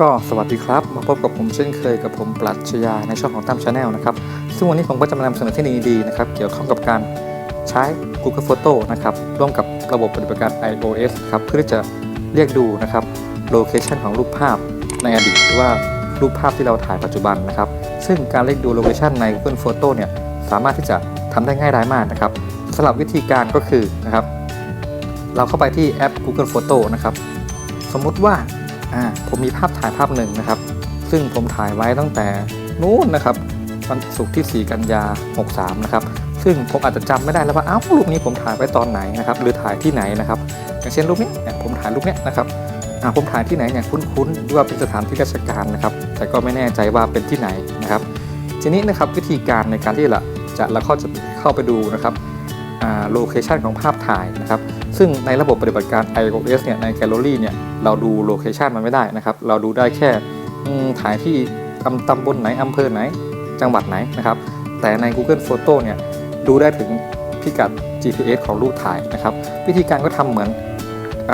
ก็สวัสดีครับ มาพบกับผมเช่นเคยกับผมปรัชญาในช่องของตั้มชาแนลนะครับ ซึ่งวันนี้ผมก็จะมานำเสนอเทคนโลยีดีๆนะครับ เกี่ยวข้องกับการใช้ Google Photo นะครับ ร่วมกับระบบปฏิบัติการ iOS ครับ เพื่อที่จะเรียกดูนะครับโลเคชันของรูปภาพในอดีตหรือว่ารูปภาพที่เราถ่ายปัจจุบันนะครับ ซึ่งการเรียกดูโลเคชันใน Google Photo เนี่ยสามารถที่จะทำได้ง่ายดายมากนะครับสำหรับวิธีการก็คือนะครับ เราเข้าไปที่แอป Google Photo นะครับ สมมุติว่า อ่าผมมีภาพถ่ายภาพหนึ่งนะครับ ซึ่งผมถ่ายไว้ตั้งแต่นู้นนะครับวันศุกร์ที่ 4 กันยา 63 นะครับ ซึ่งผมอาจจะจำไม่ได้แล้วว่าอ้าวรูปนี้ผมถ่ายไว้ตอนไหนนะครับ หรือถ่ายที่ไหนนะครับ อย่างเช่นรูปนี้เนี่ยผมถ่ายรูปเนี้ยนะครับอ่าผมถ่ายที่ไหนเนี่ยคุ้นๆหรือว่าเป็นสถานที่ราชการนะครับ แต่ก็ไม่แน่ใจว่าเป็นที่ไหนนะครับ ทีนี้นะครับวิธีการในการที่เราจะเราเข้าจะเข้าไปดูนะครับโลเคชันของภาพถ่ายนะครับ ซึ่งในระบบปฏิบัติการ iOS เนี่ยในแกลเลอรี่เนี่ยเราดูโลเคชันมันไม่ได้นะครับ เราดูได้แค่ถ่ายที่ตำตำบลไหนอำเภอไหน จังหวัดไหนนะครับ แต่ใน Google Photo เนี่ยดูได้ถึงพิกัด GPS ของรูปถ่ายนะครับ วิธีการก็ทำเหมือนอ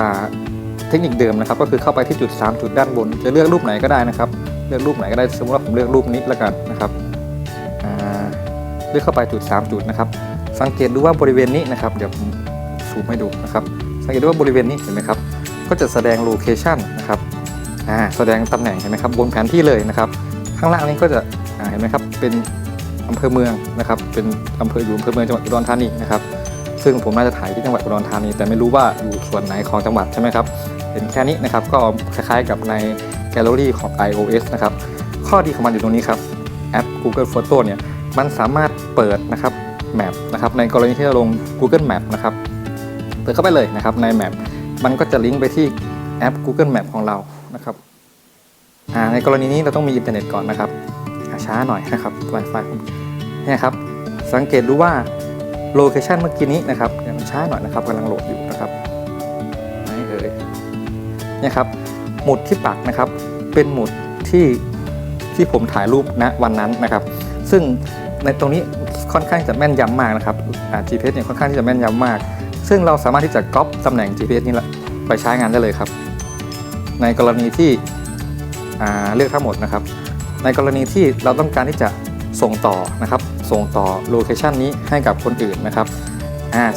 เทคนิคเดิมนะครับ ก็คือเข้าไปที่จุด 3 จุดด้านบน จะเลือกรูปไหนก็ได้นะครับ เลือกรูปไหนก็ได้สมมติว่าผมเลือกรูปนี้แล้วกันนะครับเลือกเข้าไปจุด 3 จุดนะครับ สังเกตดูว่าบริเวณนี้นะครับเดี๋ยว ซูมให้ดูนะครับ สังเกตดูว่าบริเวณนี้เห็นไหมครับ ก็จะแสดงโลเคชันนะครับอ่าแสดงตำแหน่งเห็นไหมครับบนแผนที่เลยนะครับ ข้างล่างนี้ก็จะอ่าเห็นไหมครับเป็นอำเภอเมืองนะครับ เป็นอำเภออยู่อำเภอเมืองจังหวัดอุดรธานีนะครับ ซึ่งผมน่าจะถ่ายที่จังหวัดอุดรธานี แต่ไม่รู้ว่าอยู่ส่วนไหนของจังหวัดใช่ไหมครับเห็นแค่นี้นะครับก็คล้ายๆกับในแกลเลอรี่ของ iOS นะครับข้อดีของมันอยู่ตรงนี้ครับแอป Google Photo เนี่ยมันสามารถเปิดนะครับแมปนะครับในกรณีที่เราลง Google Map นะครับ เปิดเข้าไปเลยนะครับในแมปมันก็จะลิงก์ไปที่แอป Google Map ของเรานะครับในกรณีนี้เราต้องมีอินเทอร์เน็ตก่อนนะครับช้าหน่อยนะครับ Wi-Fi ผมเนี่ยครับสังเกตดูว่าโลเคชันเมื่อกี้นี้นะครับยวมันช้าหน่อยนะครับกำลังโหลดอยู่นะครับไหนเอ่ยเนี่ยครับหมุดที่ปักนะครับเป็นหมุดที่ที่ผมถ่ายรูปณวันนั้นนะครับ ซึ่งในตรงนี้ค่อนข้างจะแม่นยำมากนะครับ GPS เนี่ยค่อนข้างที่จะแม่นยำมาก ซึ่งเราสามารถที่จะก๊อปตำแหน่ง GPS นี้ไปใช้งานได้เลยครับ ในกรณีที่เลือกทั้งหมดนะครับ ในกรณีที่เราต้องการที่จะส่งต่อนะครับ ส่งต่อโลเคชันนี้ให้กับคนอื่นนะครับ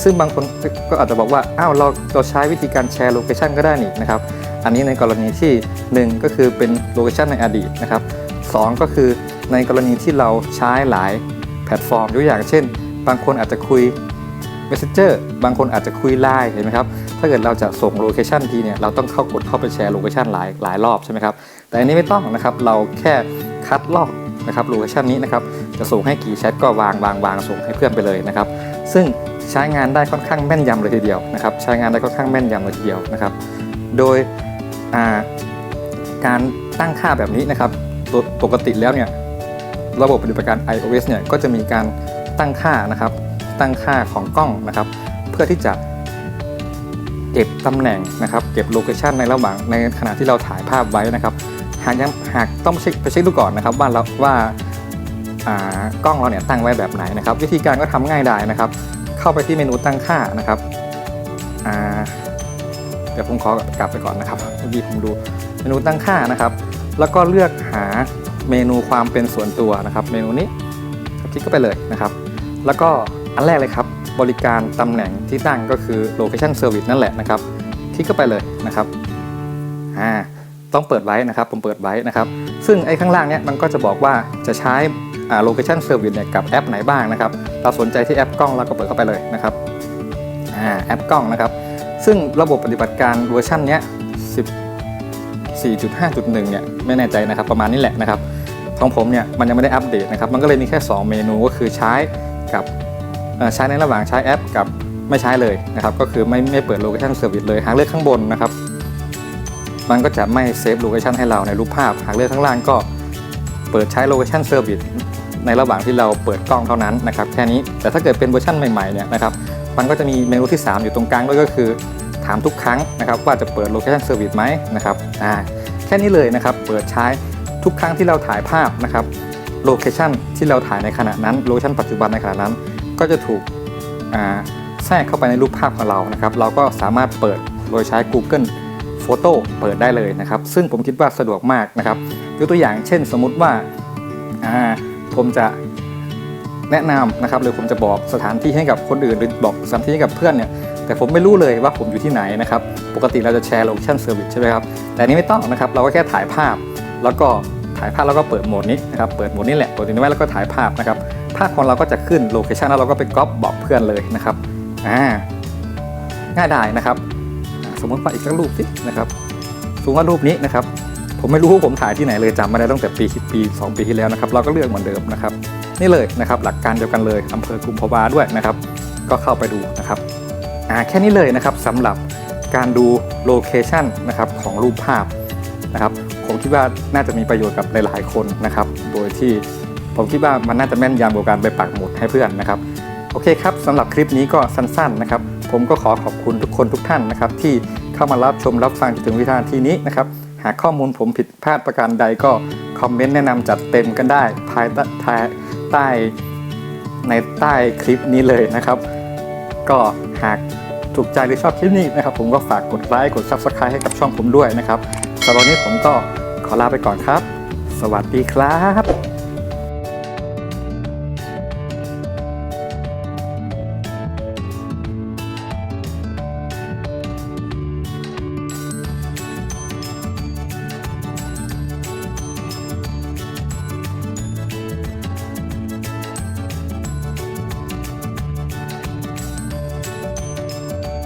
ซึ่งบางคนก็อาจจะบอกว่า อ้าว เราเราใช้วิธีการแชร์โลเคชันก็ได้นี่นะครับ อันนี้ในกรณีที่ 1 ก็คือเป็นโลเคชันในอดีตนะครับสองก็คือในกรณีที่เราใช้หลายแพลตฟอร์มยกอย่างเช่น บางคนอาจจะคุย Messenger บางคนอาจจะคุยไลน์เห็นไหมครับ ถ้าเกิดเราจะส่งโลเคชันทีเนี่ยเราต้องเข้ากดเข้าไปแชร์โลเคชันหลายหลายรอบใช่ไหมครับ แต่อันนี้ไม่ต้องนะครับ เราแค่คัดลอกนะครับโลเคชันนี้นะครับ จะส่งให้กี่แชทก็วางวางวางส่งให้เพื่อนไปเลยนะครับ ซึ่งใช้งานได้ค่อนข้างแม่นยำเลยทีเดียวนะครับ ใช้งานได้ค่อนข้างแม่นยำเลยทีเดียวนะครับ โดยการตั้งค่าแบบนี้นะครับปกติแล้วเนี่ยระบบปฏิบัติการ iOS เนี่ยก็จะมีการตั้งค่านะครับ ตั้งค่าของกล้องนะครับ เพื่อที่จะเก็บตำแหน่งนะครับ เก็บโลเคชันในระหว่างในขณะที่เราถ่ายภาพไว้นะครับ หากยังหากต้องไปเช็คไปเช็คดูก่อนนะครับ ว่าเราว่ากล้องเราเนี่ยตั้งไว้แบบไหนนะครับ วิธีการก็ทำง่ายดายนะครับ เข้าไปที่เมนูตั้งค่านะครับเดี๋ยวผมขอกลับไปก่อนนะครับเมื่อกี้ผมดูเมนูตั้งค่านะครับ แล้วก็เลือกหาเมนูความเป็นส่วนตัวนะครับ เมนูนี้คลิกเข้าไปเลยนะครับ แล้วก็ อันแรกเลยครับ บริการตำแหน่งที่ตั้งก็คือ location service นั่นแหละนะครับ คลิกเข้าไปเลยนะครับอ่าต้องเปิดไว้นะครับ ผมเปิดไว้นะครับ ซึ่งไอ้ข้างล่างเนี้ยมันก็จะบอกว่าจะใช้อ่า location service เนี่ยกับแอปไหนบ้างนะครับ เราสนใจที่แอปกล้องเราก็เปิดเข้าไปเลยนะครับอ่าแอปกล้องนะครับ ซึ่งระบบปฏิบัติการเวอร์ชันเนี้ย14.5.1 เนี่ยไม่แน่ใจนะครับประมาณนี้แหละนะครับของผมเนี่ยมันยังไม่ได้อัปเดตนะครับ มันก็เลยมีแค่ 2 เมนูก็คือใช้กับ ใช้ในระหว่างใช้แอปกับไม่ใช้เลยนะครับ ก็คือไม่ไม่เปิด location service เลยหากเลือกข้างบนนะครับ มันก็จะไม่เซฟ location ให้เราในรูปภาพ หากเลือกข้างล่างก็เปิดใช้ location service ในระหว่างที่เราเปิดกล้องเท่านั้นนะครับแค่นี้แต่ถ้าเกิดเป็นเวอร์ชันใหม่ๆเนี่ยนะครับมันก็จะมีเมนูที่ 3 อยู่ตรงกลางด้วยก็คือ ถามทุกครั้งนะครับว่าจะเปิด location service ไหมนะครับอ่าแค่นี้เลยนะครับเปิดใช้ทุกครั้งที่เราถ่ายภาพนะครับโลเคชันที่เราถ่ายในขณะนั้นโลเคชันปัจจุบันในขณะนั้น ก็จะถูกแทรกเข้าไปในรูปภาพของเรานะครับ เราก็สามารถเปิดโดยใช้ Google Photo เปิดได้เลยนะครับ ซึ่งผมคิดว่าสะดวกมากนะครับยกตัวอย่างเช่นสมมุติว่าผมจะแนะนำนะครับหรือผมจะบอกสถานที่ให้กับคนอื่นหรือบอกสถานที่ให้กับเพื่อนเนี่ยแต่ผมไม่รู้เลยว่าผมอยู่ที่ไหนนะครับ ปกติเราจะแชร์โลเคชั่นเซอร์วิสใช่ไหมครับ แต่อันนี้ไม่ต้องนะครับ เราก็แค่ถ่ายภาพ แล้วก็ถ่ายภาพแล้วก็เปิดโหมดนี้นะครับ เปิดโหมดนี้แหละเปิดนี้ไว้แล้วก็ถ่ายภาพนะครับภาพของเราก็จะขึ้นโลเคชันแล้วเราก็ไปก๊อปบอกเพื่อนเลยนะครับอ่าง่ายดายนะครับ สมมติว่าอีกสักรูปสินะครับสมมติว่ารูปนี้นะครับ ผมไม่รู้ว่าผมถ่ายที่ไหนเลยจำไม่ได้ตั้งแต่ปีปี2ปีที่แล้วนะครับ เราก็เลือกเหมือนเดิมนะครับ นี่เลยนะครับ หลักการเดียวกันเลยอำเภอกุมภาวาด้วยนะครับ ก็เข้าไปดูนะครับอ่าแค่นี้เลยนะครับสำหรับการดูโลเคชันนะครับของรูปภาพนะครับ ผมคิดว่าน่าจะมีประโยชน์กับหลายๆคนนะครับ โดยที่ ผมคิดว่ามันน่าจะแม่นยำกว่าการไปปักหมุดให้เพื่อนนะครับ โอเคครับสำหรับคลิปนี้ก็สั้นๆนะครับ ผมก็ขอขอบคุณทุกคนทุกท่านนะครับ ที่เข้ามารับชมรับฟังจนถึงวินาทีนี้นะครับ หากข้อมูลผมผิดพลาดประการใดก็คอมเมนต์แนะนำจัดเต็มกันได้ภายใต้ภายใต้ในใต้คลิปนี้เลยนะครับ ก็หากถูกใจหรือชอบคลิปนี้นะครับ ผมก็ฝากกดไลค์กด Subscribe ให้กับช่องผมด้วยนะครับสำหรับวันนี้ผมก็ขอลาไปก่อนครับ สวัสดีครับ